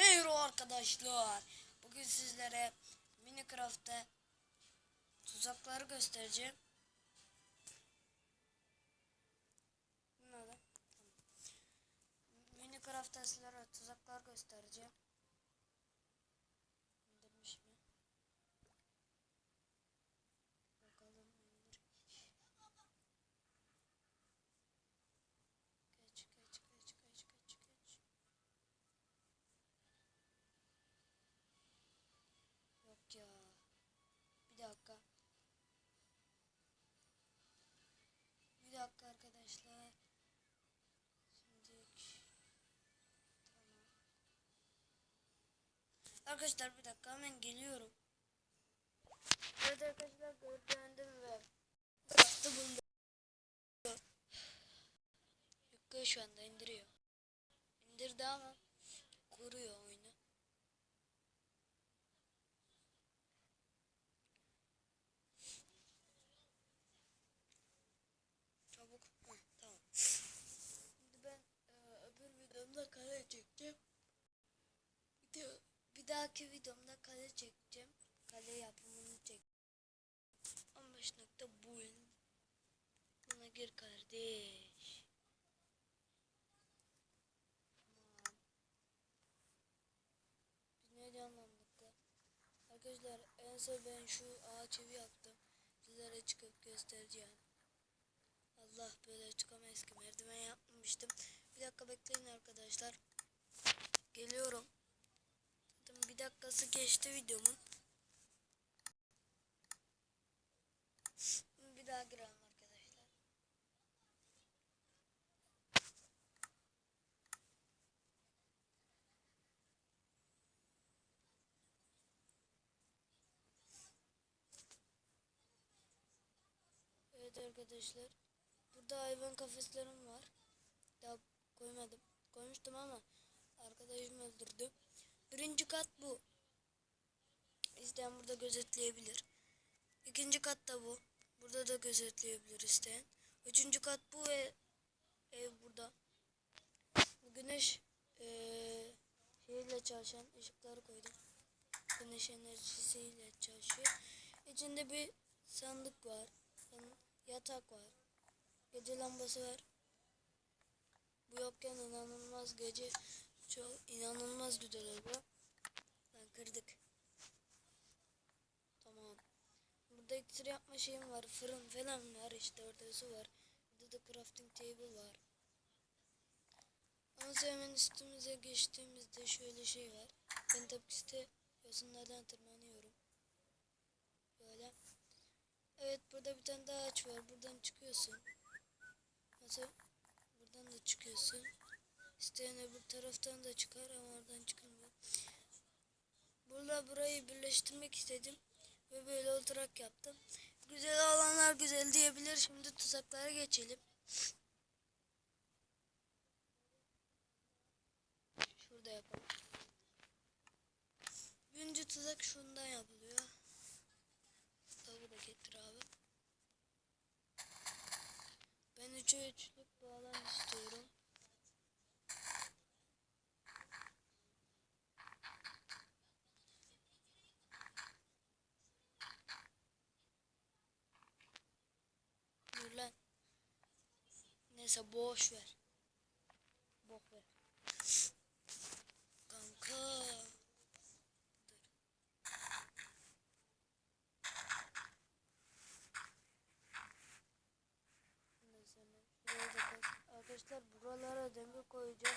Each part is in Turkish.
Merhaba arkadaşlar. Bugün sizlere Minecraft'ta tuzakları göstereceğim. Minecraft'ta sizlere tuzaklar göstereceğim. Arkadaşlar. Şimdi tamam. Arkadaşlar bir dakika hemen geliyorum. Evet arkadaşlar gördüğüm ve bıraktı buldu. Yüklüyor şu anda indiriyor. İndirdi ama kuruyor oyunu. Çabuk. Hı, tamam. Şimdi ben e, öbür videomda kale çekeceğim. Bir, de, bir dahaki videomda kale çekeceğim. Kale yapımını çek. 15 nokta build. Buna gir kardeş. Tamam. Biz ne? Arkadaşlar en son ben şu ağaç evi yaptım. Sizlere çıkıp göstereceğim. Allah böyle çıkamayız ki merdiven yapmamıştım. Bir dakika bekleyin arkadaşlar. Geliyorum. Dakikası geçti videomun. Bir daha girelim arkadaşlar. Evet arkadaşlar. Burada hayvan kafeslerim var. Daha koymadım. Koymuştum ama arkadaşım öldürdü. Birinci kat bu. İsteyen burada gözetleyebilir. İkinci kat da bu. Burada da gözetleyebilir isteyen. Üçüncü kat bu ve ev burada. Bu güneş eee şeyle çalışan ışıkları koydum. Güneş enerjisiyle çalışıyor. İçinde bir sandık var. Yatak var. Gece lambası var. Bu yokken inanılmaz gece çok inanılmaz güzel oluyor. Ben kırdık. Tamam. Burada iksir yapma şeyim var. Fırın falan var işte orada su var. Burada da crafting table var. Ama hemen üstümüze geçtiğimizde şöyle şey var. Ben tabii ki işte yosunlardan tırmanıyorum. Böyle. Evet burada bir tane daha ağaç var. Buradan çıkıyorsun. Nasıl? Buradan da çıkıyorsun. İsteyen öbür taraftan da çıkar ama oradan çıkılmıyor. Burada burayı birleştirmek istedim. Ve böyle oturak yaptım. Güzel olanlar güzel diyebilir. Şimdi tuzaklara geçelim. Şurada yapalım. Birinci tuzak şundan yapılıyor. Tavuğu da getir abi. Ben üçe üçlük bir alan istiyorum. Dur lan. Neyse boş ver. Bok ver. Kanka. Arkadaşlar buralara demir koyacağım.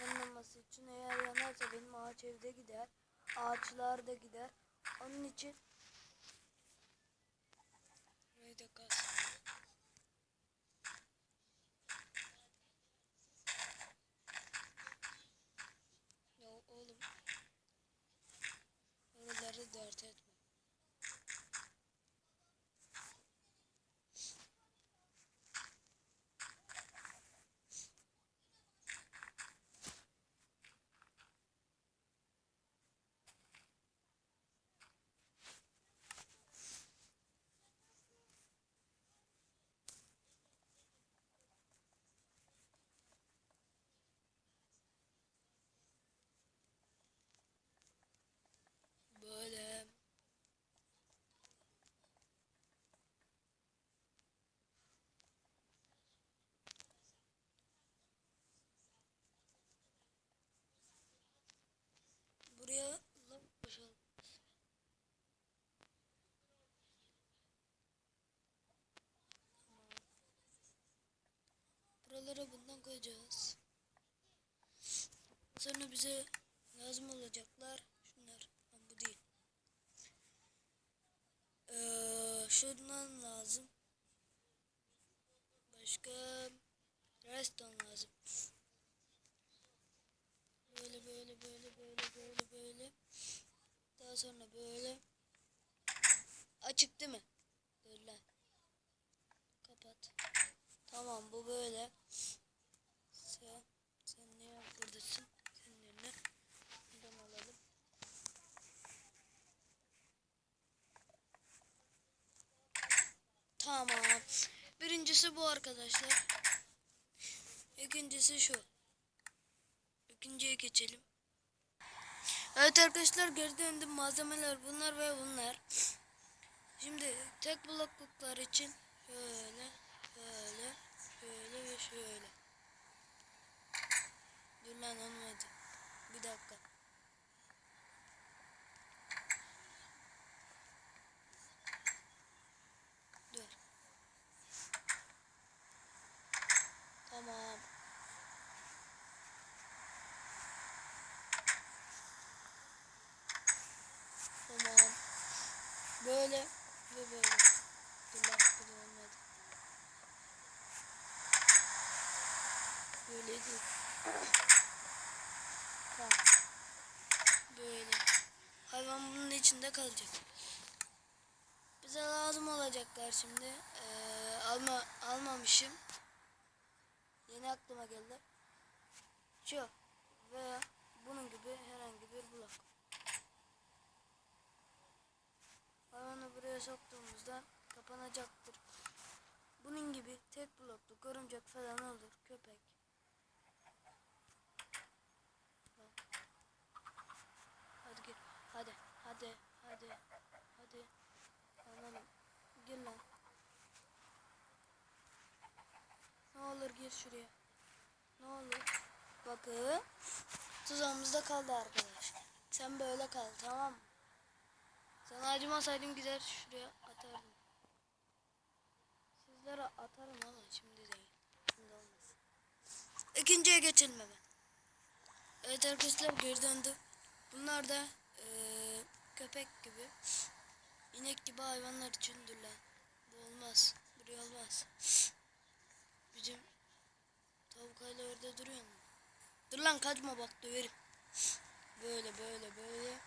Yanmaması için eğer yanarsa benim ağaç evde gider. Ağaçlar da gider. Onun için burayı da kaz. Ya oğlum. Oraları dert etme. Buraya lav boşalt. Buralara bundan koyacağız. Sonra bize lazım olacaklar. Şunlar. Lan bu değil. Ee, şundan lazım. Başka reston lazım. Böyle böyle böyle böyle böyle böyle. Daha sonra böyle. Açık değil mi? Lan. Kapat. Tamam bu böyle. Sen, sen niye buradasın? Senin alalım. Tamam. Birincisi bu arkadaşlar. İkincisi şu. İkinciye geçelim. Evet arkadaşlar geri döndüm. Malzemeler bunlar ve bunlar. Şimdi tek blokluklar için şöyle, şöyle, şöyle ve şöyle. Dur lan olmadı. Bir dakika. Dur. Tamam. Tamam. Böyle ve böyle. Dur lan bu da olmadı. Böyle değil. Tamam. Böyle. Hayvan bunun içinde kalacak. Bize lazım olacaklar şimdi. Ee, alma almamışım. Yeni aklıma geldi. Şu veya bunun gibi herhangi bir blok. Hayvanı buraya soktuğumuzda kapanacaktır. Bunun gibi tek bloklu örümcek falan olur. Köpek. Hadi gir. Hadi. Hadi. Hadi. Hadi. Anladım. Gir lan. Ne olur gir şuraya. Ne olur. Bakın. Tuzağımızda kaldı arkadaş. Sen böyle kal tamam mı? Sana acımasaydım gider şuraya atardım. Sizlere atarım ama şimdi değil. Şimdi olmaz. İkinciye geçelim hemen. Evet arkadaşlar geri döndü. Bunlar da eee, köpek gibi, inek gibi hayvanlar içindir lan. Bu olmaz. Buraya olmaz. Bizim tavuk orada duruyor mu? Dur lan kaçma bak döverim. Böyle böyle böyle.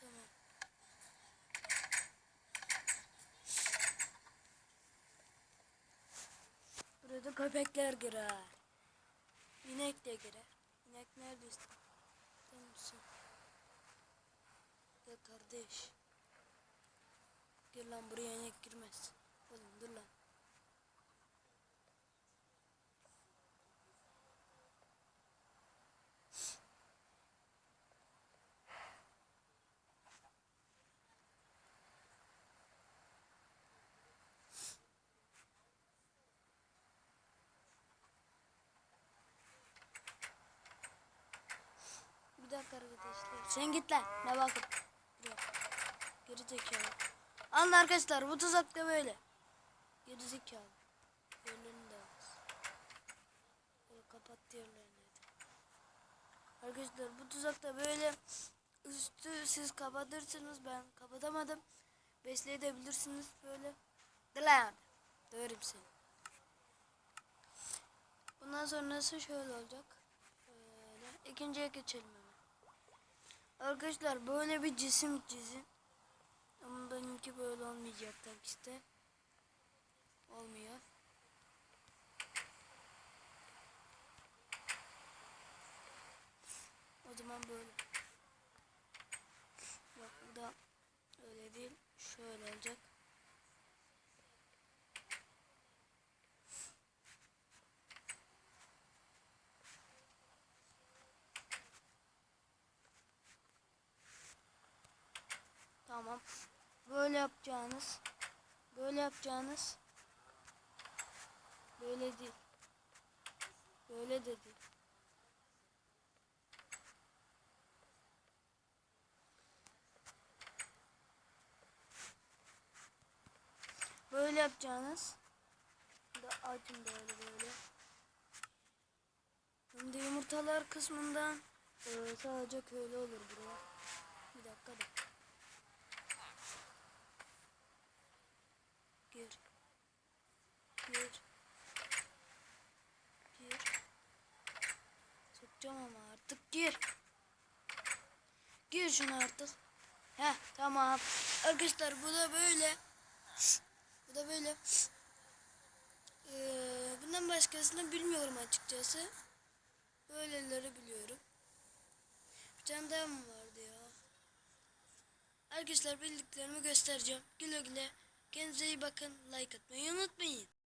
Tamam. Burada köpekler girer. İnek de girer. İnek neredesin? Sen misin? Ya kardeş. Gel lan buraya inek girmez. Oğlum dur lan. Bir dakika arkadaşlar. Sen git lan. Ne. Buraya. Geri zekalı. Alın arkadaşlar bu tuzak da böyle. Geri zekalı. Yerlerini de. Böyle kapat diğerlerini. Arkadaşlar bu tuzak da böyle üstü siz kapatırsınız ben kapatamadım. Besleyebilirsiniz böyle. Dilan. Döverim seni. Bundan sonrası şöyle olacak. Şöyle. İkinciye geçelim. Arkadaşlar böyle bir cisim çizin. Ama benimki böyle olmayacak tabii işte. Olmuyor. O zaman böyle. Bak bu da öyle değil. Şöyle olacak. Tamam. Böyle yapacağınız. Böyle yapacağınız. Böyle değil. Böyle de değil. Böyle yapacağınız. Da açın böyle böyle. Şimdi yumurtalar kısmından e, sadece köylü olur buraya. Bir dakika da. Gir. Gir. Gir. Sokacağım ama artık gir. Gir şunu artık. Heh tamam. Arkadaşlar bu da böyle. Bu da böyle. Ee, bundan başkasını bilmiyorum açıkçası. Böyleleri biliyorum. Bir tane daha mı vardı ya? Arkadaşlar bildiklerimi göstereceğim. Güle güle. Kendinize iyi bakın. Like atmayı unutmayın.